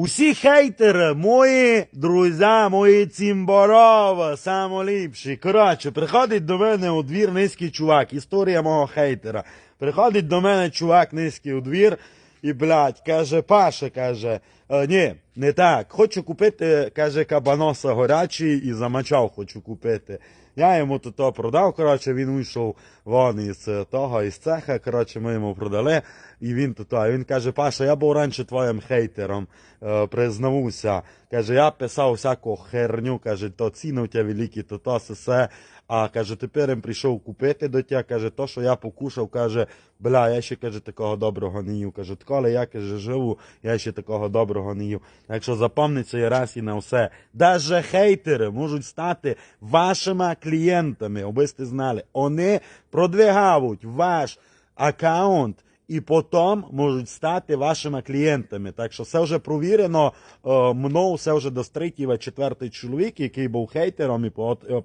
Усі хейтери, мої друзі, мої цімборова, самоліпші. Коротше, приходить до мене у двір низький чувак, історія мого хейтера. Приходить до мене чувак низький у двір і, блядь, каже, Паша, каже, «Е, ні, не так. Хочу купити, каже, кабаноса горячий і замачав хочу купити. Я йому то, то продав, коротше, він вийшов вон із того, із цеха, коротше, ми йому продали, і він то, то. Він каже, Паша, я був раніше твоїм хейтером, е, признавуся. Каже, я писав всяку херню, каже, то ціни тебе великі, то то все. А каже, тепер їм прийшов купити до тебе, каже, то, що я покушав, каже, бля, я ще каже, такого доброго не їв. Каже, коли я каже, живу, я ще такого доброго не їв. Так що запам'ятайте цей раз і на все. Даже хейтери можуть стати вашими клієнтами, аби сте знали. Вони продвигають ваш аккаунт і потім можуть стати вашими клієнтами. Так що все вже провірено. Е, мною все вже до третій, четвертий чоловік, який був хейтером, і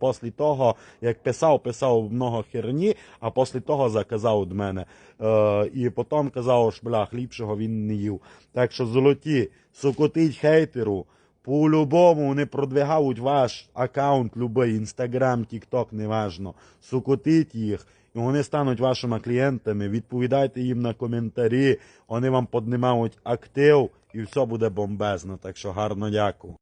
після того, як писав, писав много херні, а після того заказав від мене. Е, і потім казав, що бля, хлібшого він не їв. Так що золоті, сокотить хейтеру. По-любому вони продвигають ваш аккаунт, любий, інстаграм, тікток, неважно. Сукотить їх, і вони стануть вашими клієнтами. Відповідайте їм на коментарі, вони вам піднімають актив, і все буде бомбезно. Так що гарно дякую.